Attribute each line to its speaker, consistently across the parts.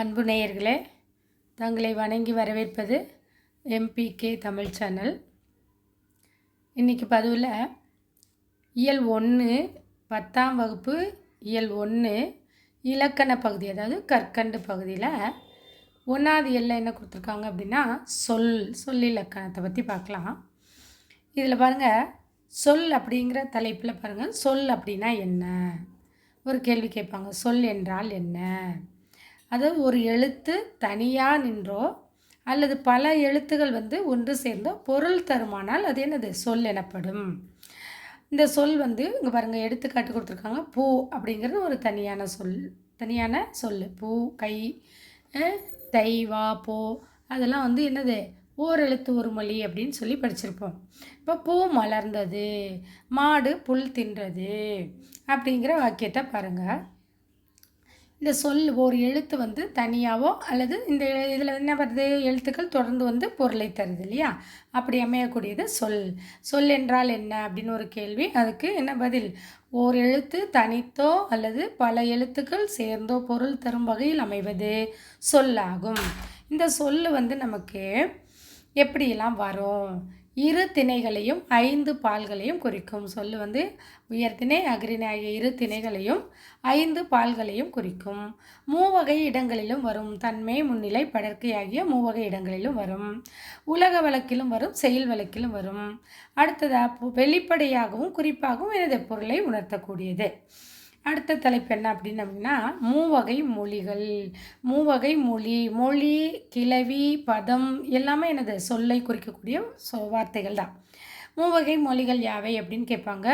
Speaker 1: அன்பு நேயர்களே தங்களை வணங்கி வரவேற்பது எம்பிகே தமிழ் சேனல். இன்றைக்கி பதிவில் இயல் ஒன்று பத்தாம் வகுப்பு இயல் ஒன்று இலக்கண பகுதி அதாவது கற்கண்டு பகுதியில் ஒன்றாவது இயலில் என்ன கொடுத்துருக்காங்க அப்படின்னா சொல் சொல் இலக்கணத்தை பற்றி பார்க்கலாம். இதில் பாருங்கள் சொல் அப்படிங்கிற தலைப்பில் பாருங்கள் சொல் அப்படின்னா என்ன? ஒரு கேள்வி கேட்பாங்க சொல் என்றால் என்ன? அது ஒரு எழுத்து தனியாக நின்றோ அல்லது பல எழுத்துகள் வந்து ஒன்று சேர்ந்தோ பொருள் தருமானால் அது என்னது? சொல் எனப்படும். இந்த சொல் வந்து இங்கே பாருங்கள் எடுத்துக்காட்டு கொடுத்துருக்காங்க. பூ அப்படிங்கிறது ஒரு தனியான சொல் தனியான சொல் பூ கை தைவா தை வா போ. அதெல்லாம் வந்து என்னது? ஓர் எழுத்து ஒரு மொழி அப்படின்னு சொல்லி படிச்சிருப்போம். இப்போ பூ மலர்ந்தது மாடு புல் தின்றது அப்படிங்கிற வாக்கியத்தை பாருங்கள் இந்த சொல் ஒரு எழுத்து வந்து தனியாகவோ அல்லது இந்த இதில் என்ன வருது? எழுத்துக்கள் தொடர்ந்து வந்து பொருளை தருது இல்லையா? அப்படி அமையக்கூடியது சொல். சொல் என்றால் என்ன அப்படின்னு ஒரு கேள்வி. அதுக்கு என்ன பதில்? ஓர் எழுத்து தனித்தோ அல்லது பல எழுத்துக்கள் சேர்ந்தோ பொருள் தரும் வகையில் அமைவது சொல்லாகும். இந்த சொல் வந்து நமக்கு எப்படியெல்லாம் வரும்? இரு திணைகளையும் ஐந்து பால்களையும் குறிக்கும். சொல் வந்து உயர்திணை அகிரிணை ஆகிய இரு திணைகளையும் ஐந்து பால்களையும் குறிக்கும். மூவகை இடங்களிலும் வரும் தன்மை முன்னிலை படர்க்கை ஆகிய மூவகை இடங்களிலும் வரும். உலக வழக்கிலும் வரும் செயல் வழக்கிலும் வரும். அடுத்ததாக வெளிப்படையாகவும் குறிப்பாகவும் எனது பொருளை உணர்த்தக்கூடியது. அடுத்த தலைப்பு என்ன அப்படின்னு அப்படின்னா மூவகை மொழிகள். மூவகை மொழி மொழி கிளவி பதம் எல்லாமே எனது சொல்லை குறிக்கக்கூடிய சொ வார்த்தைகள் தான். மூவகை மொழிகள் யாவை அப்படின்னு கேட்பாங்க?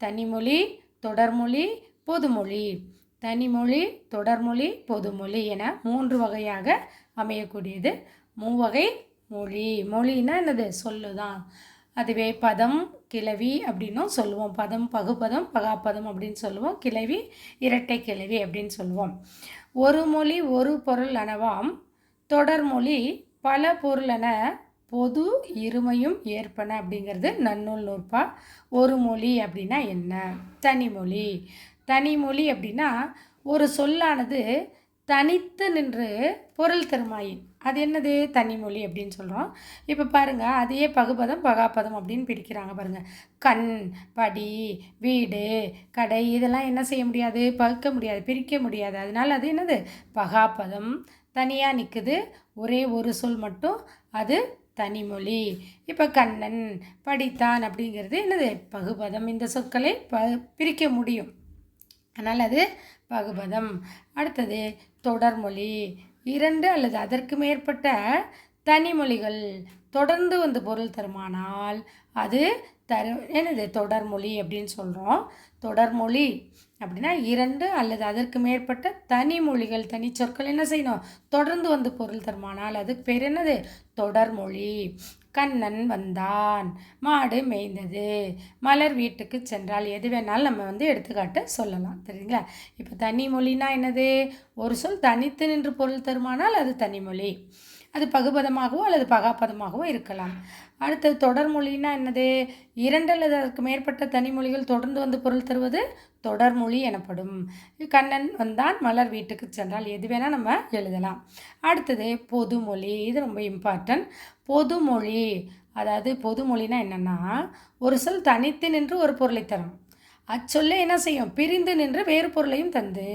Speaker 1: தனிமொழி தொடர்மொழி பொதுமொழி. தனிமொழி தொடர்மொழி பொதுமொழி என மூன்று வகையாக அமையக்கூடியது. மூவகை மொழி. மொழின்னா என்னது? சொல்லுதான். அதுவே பதம் கிளவி அப்படின்னும் சொல்லுவோம். பதம் பகுபதம் பகாப்பதம் அப்படின்னு சொல்லுவோம். கிளவி இரட்டை கிளவி அப்படின்னு சொல்லுவோம். ஒரு மொழி ஒரு பொருள் எனவாம். தொடர்மொழி பல பொருளென பொது இருமையும் ஏற்பன அப்படிங்கிறது நன்னூல் நூற்பா. ஒரு மொழி அப்படின்னா என்ன? தனிமொழி தனிமொழி அப்படின்னா ஒரு சொல்லானது தனித்து நின்று பொருள் தருமாயின். அது என்னது? தனிமொழி அப்படின்னு சொல்கிறோம் இப்போ பாருங்கள் அதையே பகுபதம் பகாப்பதம் அப்படின்னு பிரிக்கிறாங்க பாருங்கள் கண் படி வீடு கடை இதெல்லாம் என்ன செய்ய முடியாது? பகுக்க முடியாது பிரிக்க முடியாது. அதனால் அது என்னது? பகாப்பதம் தனியாக நிற்குது ஒரே ஒரு சொல் மட்டும். அது தனிமொழி இப்போ கண்ணன் படித்தான் அப்படிங்கிறது என்னது? பகுபதம். இந்த சொற்களை ப பிரிக்க முடியும். அதனால் அது பகுபதம். அடுத்தது தொடர்மொழி இரண்டு அல்லது அதற்கு மேற்பட்ட தனிமொழிகள் தொடர்ந்து வந்து பொருள் தருமானால் அது தரு என்னது? தொடர்மொழி அப்படின்னு சொல்கிறோம் தொடர்மொழி அப்படின்னா இரண்டு அல்லது அதற்கு மேற்பட்ட தனிமொழிகள் தனி சொற்கள் என்ன செய்யணும்? தொடர்ந்து வந்து பொருள் தருமானால் அது பேர் என்னது? தொடர்மொழி கண்ணன் வந்தான். மாடு மேய்ந்தது. மலர் வீட்டுக்கு சென்றால் எது வேணாலும் நம்ம வந்து எடுத்துக்காட்டு சொல்லலாம். சரிங்களா இப்போ தனி மொழின்னா என்னது? ஒரு சொல் தனித்து நின்று பொருள் தருமானால் அது தனிமொழி. அது பகுபதமாகவோ அல்லது பகாப்பதமாகவோ இருக்கலாம். அடுத்தது தொடர்மொழின்னா என்னது? இரண்டு அல்லது அதற்கு மேற்பட்ட தனிமொழிகள் தொடர்ந்து வந்து பொருள் தருவது தொடர்மொழி எனப்படும். கண்ணன் வந்தான் மலர் வீட்டுக்கு சென்றால் எது வேணால் நம்ம எழுதலாம். அடுத்தது பொதுமொழி இது ரொம்ப இம்பார்ட்டன்ட் பொதுமொழி அதாவது பொதுமொழினா என்னென்னா ஒரு சொல் தனித்து நின்று ஒரு பொருளை தரும். அச்சொல்லை என்ன செய்யும்? பிரிந்து நின்று வேறு பொருளையும் தந்து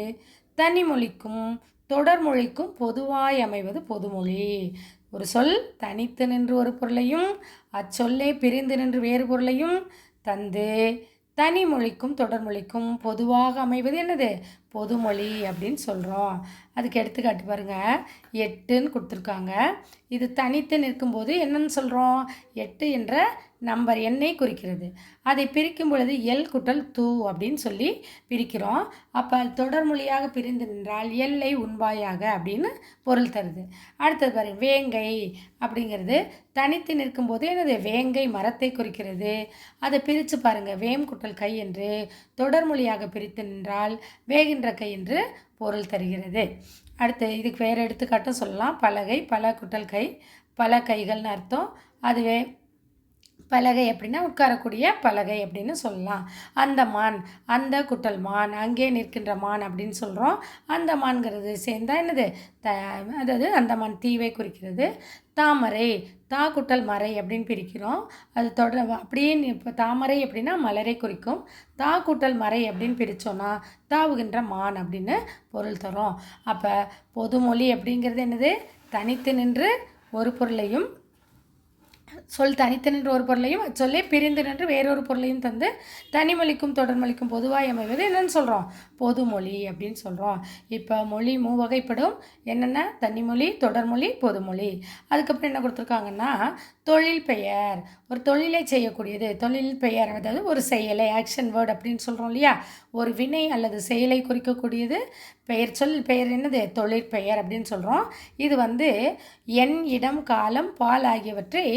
Speaker 1: தனிமொழிக்கும் தொடர்மொழிக்கும் பொதுவாய் அமைவது பொதுமொழி. ஒரு சொல் தனித்து நின்று ஒரு பொருளையும் அச்சொல்லே பிரிந்து நின்று வேறு பொருளையும் தந்து தனிமொழிக்கும் தொடர்மொழிக்கும் பொதுவாக அமைவது என்னது? பொதுமொழி அப்படின்னு சொல்கிறோம் அதுக்கு எடுத்துக்காட்டு பாருங்கள் எட்டுன்னு கொடுத்துருக்காங்க. இது தனித்து நிற்கும்போது என்னன்னு சொல்கிறோம் எட்டு என்ற நம்பர் எண்ணை குறிக்கிறது. அதை பிரிக்கும் பொழுது எல் குட்டல் தூ அப்படின்னு சொல்லி பிரிக்கிறோம். அப்போ தொடர்மொழியாக பிரிந்து நின்றால் எல்லை உண்பாயாக அப்படின்னு பொருள் தருது. அடுத்தது பாருங்க. வேங்கை அப்படிங்கிறது தனித்து நிற்கும்போது என்னது? வேங்கை மரத்தை குறிக்கிறது. அதை பிரித்து பாருங்கள் வேம் குட்டல் கை என்று தொடர்மொழியாக பிரித்து நின்றால் வேகின் கை என்று பொருள் தருகிறது. அடுத்து இதுக்கு வேறு எடுத்துக்காட்டும் சொல்லலாம். பலகை பல குட்டல் கை பல கைகள்னு அர்த்தம். அதுவே பலகை அப்படின்னா உட்காரக்கூடிய பலகை அப்படின்னு சொல்லலாம். அந்த மான் அந்த குட்டல் மான் அங்கே நிற்கின்ற மான் அப்படின்னு சொல்கிறோம் அந்த மான்கிறது சேர்ந்தா என்னது? த அதாவது அந்த மான் தீவை குறிக்கிறது. தாமரை தா குட்டல் மறை அப்படின்னு பிரிக்கிறோம். அது தொடர் அப்படியே இப்போ தாமரை அப்படின்னா மலரை குறிக்கும். தா குட்டல் மறை அப்படின்னு பிரித்தோன்னா தாவுகின்ற மான் அப்படின்னு பொருள் தரும். அப்போ பொதுமொழி அப்படிங்கிறது என்னது? தனித்து நின்று ஒரு பொருளையும் சொல் தனித்தனின்ற ஒரு பொருளையும் சொல்லே பிரிந்து நின்று வேறொரு பொருளையும் தந்து தனிமொழிக்கும் தொடர்மொழிக்கும் பொதுவாய் அமைவது. என்னன்னு சொல்கிறோம் பொதுமொழி அப்படின்னு சொல்கிறோம் இப்போ மொழி மூவகைப்படும் என்னென்ன? தனிமொழி தொடர்மொழி பொதுமொழி. அதுக்கப்புறம் என்ன கொடுத்துருக்காங்கன்னா தொழில் பெயர். ஒரு தொழிலை செய்யக்கூடியது. தொழில் பெயர் அதாவது ஒரு செயலை ஆக்ஷன் வேர்டு அப்படின்னு சொல்கிறோம் இல்லையா? ஒரு வினை அல்லது செயலை குறிக்கக்கூடியது. பெயர் சொல் பெயர் என்னது? தொழிற்பெயர் அப்படின்னு சொல்கிறோம் இது வந்து எண் இடம் காலம் பால் ஆகியவற்றை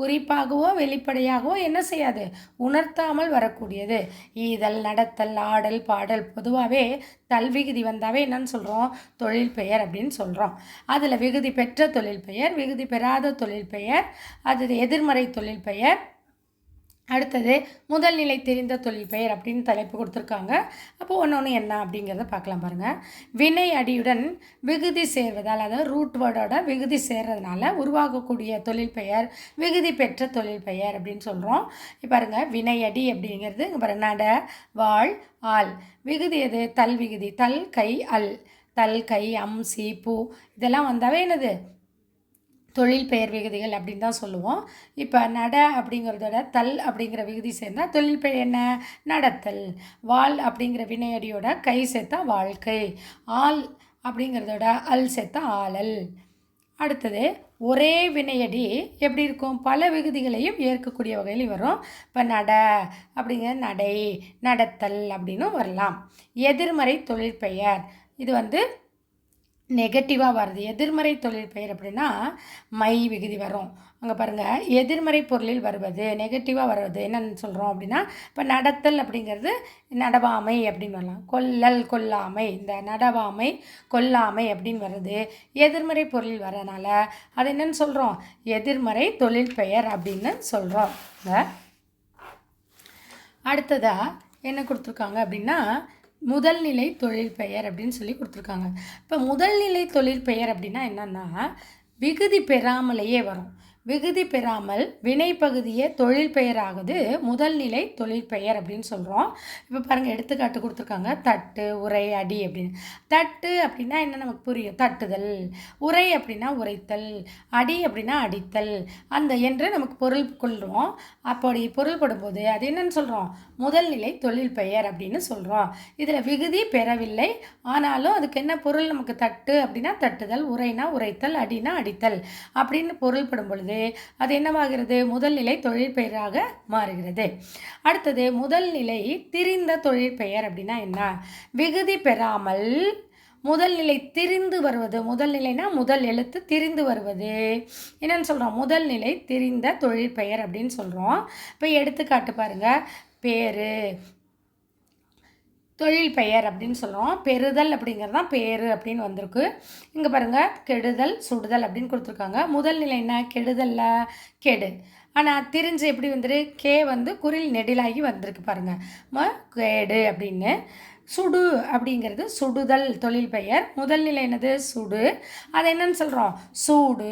Speaker 1: குறிப்பாகவோ வெளிப்படையாகவோ என்ன செய்யாது? உணர்த்தாமல் வரக்கூடியது. ஈதல் நடத்தல் ஆடல் பாடல் பொதுவாக வந்தாவே தல் விகுதி வந்தாவே என்னன்னு சொல்கிறோம் தொழில் பெயர் அப்படின்னு சொல்கிறோம் அதில் விகுதி பெற்ற தொழில் பெயர் விகுதி பெறாத தொழில் பெயர் அது எதிர்மறை தொழில் பெயர் அடுத்தது முதல் நிலை தெரிந்த தொழில் பெயர் அப்படின்னு தலைப்பு கொடுத்துருக்காங்க. அப்போ ஒன்று ஒன்று என்ன அப்படிங்கிறத பார்க்கலாம் பாருங்கள் வினை அடியுடன் விகுதி சேர்வதால் அதாவது ரூட் வேர்டோட விகுதி சேர்றதுனால உருவாகக்கூடிய தொழில் பெயர் விகுதி பெற்ற தொழில் பெயர் அப்படின்னு சொல்கிறோம் இப்போ பாருங்கள் வினையடி அப்படிங்கிறது இங்கே நட வாழ் ஆள். விகுதி எது? தல் விகுதி தல் கை அல். தல் கை அம் சி பூ. இதெல்லாம் வந்தாவே என்னது? தொழில் பெயர் விகுதிகள் அப்படின்னு தான் சொல்லுவோம். இப்போ நட அப்படிங்கிறதோட தல் அப்படிங்கிற விகுதி சேர்ந்தால் தொழில் பெயர் என்ன? நடத்தல். வாழ் அப்படிங்கிற வினையடியோட கை சேர்த்தா வாழ்க்கை. ஆள் அப்படிங்கிறதோட அல் சேர்த்தா ஆளல். அடுத்தது ஒரே வினையடி எப்படி இருக்கும்? பல விகுதிகளையும் ஏற்கக்கூடிய வகையில் வரும். இப்போ நட அப்படிங்கிற நடை நடத்தல் அப்படின்னும் வரலாம். எதிர்மறை தொழிற்பெயர் இது வந்து நெகட்டிவாக வருது. எதிர்மறை தொழில் பெயர் அப்படின்னா மை விகுதி வரும். அங்கே பாருங்கள் எதிர்மறை பொருளில் வருவது நெகட்டிவாக வருவது என்னென்னு சொல்கிறோம் அப்படின்னா இப்போ நடத்தல் அப்படிங்கிறது நடவாமை அப்படின்னு வரலாம். கொல்லல் கொல்லாமை இந்த நடவாமை கொல்லாமை அப்படின்னு வருது. எதிர்மறை பொருளில் வரனால அது என்னென்னு சொல்கிறோம் எதிர்மறை தொழில் பெயர் அப்படின்னு சொல்கிறோம் அடுத்ததாக என்ன கொடுத்துருக்காங்க அப்படின்னா முதல்நிலை தொழில் பெயர் அப்படின்னு சொல்லி கொடுத்துருக்காங்க. இப்போ முதல்நிலை தொழில் பெயர் அப்படின்னா என்னென்னா விகுதி பெறாமலேயே வரும். விகுதி பெறாமல் வினைப்பகுதியே தொழில் பெயராகுது முதல்நிலை தொழில் பெயர் அப்படின்னு சொல்கிறோம் இப்போ பாருங்கள் எடுத்துக்காட்டு கொடுத்துருக்காங்க. தட்டு உரை அடி அப்படின்னு. தட்டு அப்படின்னா என்ன நமக்கு புரியும்? தட்டுதல். உரை அப்படின்னா உரைத்தல். அடி அப்படின்னா அடித்தல். அந்த என்று நமக்கு பொருள் கொள்கிறோம் அப்படி பொருள்படும்போது அது என்னன்னு சொல்கிறோம் முதல்நிலை தொழில் பெயர் அப்படின்னு சொல்கிறோம் இதில் விகுதி பெறவில்லை. ஆனாலும் அதுக்கு என்ன பொருள்? நமக்கு தட்டு அப்படின்னா தட்டுதல். உரைனா உரைத்தல் அடினா அடித்தல் அப்படின்னு பொருள்படும் பொழுது அது என்னவாகிறது? முதல் நிலை தொழிற்பெயராக மாறுகிறது. அடுத்தது முதல் நிலை திரிந்த தொழிற்பெயர் அப்படின்னா என்ன? விகுதி பெறாமல் முதல் நிலை திரிந்து வருவது. முதல் நிலைனா முதல் எழுத்து திரிந்து வருவது. என்னென்னு சொல்கிறோம் முதல் நிலை திரிந்த தொழிற்பெயர் அப்படின்னு சொல்கிறோம் இப்போ எடுத்துக்காட்டு பாருங்கள் பேர் தொழில் பெயர் அப்படின்னு சொல்கிறோம் பெறுதல் அப்படிங்கிறது தான் பேர் அப்படின்னு வந்திருக்கு. இங்கே பாருங்கள் கெடுதல் சுடுதல் அப்படின்னு கொடுத்துருக்காங்க. முதல் நிலை என்ன? கெடுதல்ல கெடு. ஆனால் திரிஞ்சு எப்படி வந்துரு? கே வந்து குரில் நெடிலாகி வந்திருக்கு பாருங்கள் ம கேடு அப்படின்னு. சுடு அப்படிங்கிறது சுடுதல் தொழில் பெயர். முதல் நிலை என்னது? சுடு. அது என்னன்னு சொல்கிறோம் சூடு.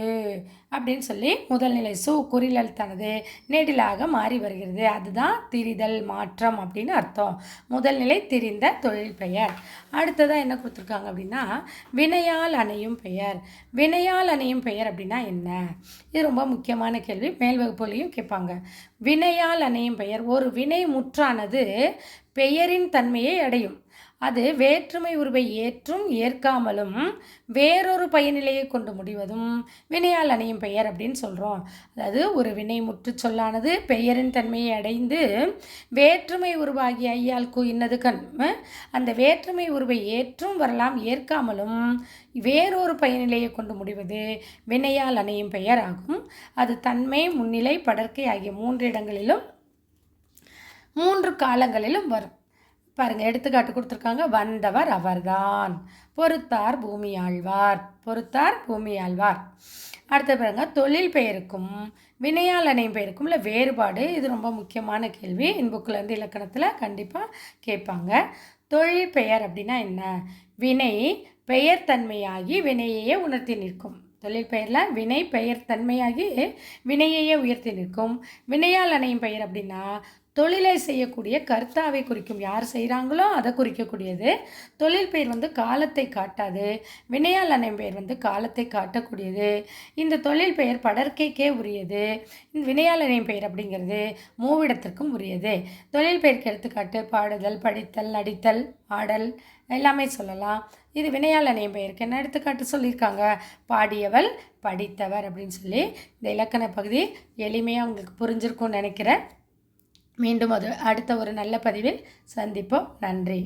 Speaker 1: அப்படின்னு சொல்லி முதல்நிலை சு குறிலல் தனது நெடிலாக மாறி வருகிறது. அதுதான் திரிதல் மாற்றம் அப்படின்னு அர்த்தம். முதல்நிலை திரிந்த தொழில் பெயர். அடுத்ததாக என்ன கொடுத்துருக்காங்க அப்படின்னா வினையால் அணையும் பெயர். வினையால் அணையும் பெயர் அப்படின்னா என்ன? இது ரொம்ப முக்கியமான கேள்வி. மேல் வகுப்புலையும் கேட்பாங்க. வினையால் அணையும் பெயர். ஒரு வினை முற்றானது பெயரின் தன்மையை அடையும். அது வேற்றுமை உருவை ஏற்றும் ஏற்காமலும் வேறொரு பயனிலையை கொண்டு முடிவதும் வினையால் அணையும் பெயர் அப்படின்னு சொல்கிறோம் அதாவது ஒரு வினை முற்று சொல்லானது பெயரின் தன்மையை அடைந்து வேற்றுமை உருவாகிய ஐயால் இன்னது கண். அந்த வேற்றுமை உருவை ஏற்றும் வரலாம் ஏற்காமலும் வேறொரு பயனிலையை கொண்டு முடிவது வினையால் அணையும் பெயர் ஆகும். அது தன்மை முன்னிலை படற்கை ஆகிய மூன்று இடங்களிலும் மூன்று காலங்களிலும் வரும். பாருங்கள் எடுத்துக்காட்டு கொடுத்துருக்காங்க. வந்தவர் அவர்தான். பொறுத்தார் பூமி ஆழ்வார். பொறுத்தார் பூமி ஆழ்வார். அடுத்த பாருங்க தொழில் பெயருக்கும் வினையாளனையும் பெயருக்கும் இல்லை வேறுபாடு? இது ரொம்ப முக்கியமான கேள்வி. இன்புக்குலேருந்து இலக்கணத்தில் கண்டிப்பாக கேட்பாங்க. தொழில் பெயர் அப்படின்னா என்ன? வினை பெயர் தன்மையாகி வினையையே உணர்த்தி நிற்கும். தொழில் பெயரில் வினை பெயர் தன்மையாகி வினையையே உயர்த்தி நிற்கும். வினையால் அணையும் பெயர் அப்படின்னா தொழிலை செய்யக்கூடிய கர்த்தாவை குறிக்கும் யார் செய்கிறாங்களோ அதை குறிக்கக்கூடியது. தொழில் பெயர் வந்து காலத்தை காட்டாது. வினையால் அணையம் பெயர் வந்து காலத்தை காட்டக்கூடியது. இந்த தொழில் பெயர் படற்கைக்கே உரியது. இந்த வினையால் அணையம் பெயர் அப்படிங்கிறது மூவிடத்திற்கும் உரியது. தொழில் பெயருக்கு எடுத்துக்காட்டு பாடுதல் படித்தல் நடித்தல் ஆடல் எல்லாமே சொல்லலாம். இது வினையால் அணையம் பெயருக்கு என்ன எடுத்துக்காட்டு சொல்லியிருக்காங்க? பாடியவள் படித்தவர் அப்படின்னு சொல்லி இந்த இலக்கண பகுதி எளிமையாக உங்களுக்கு புரிஞ்சிருக்கும்னு நினைக்கிறேன். மீண்டும் அது அடுத்த ஒரு நல்ல பதிவில் சந்திப்போம். நன்றி.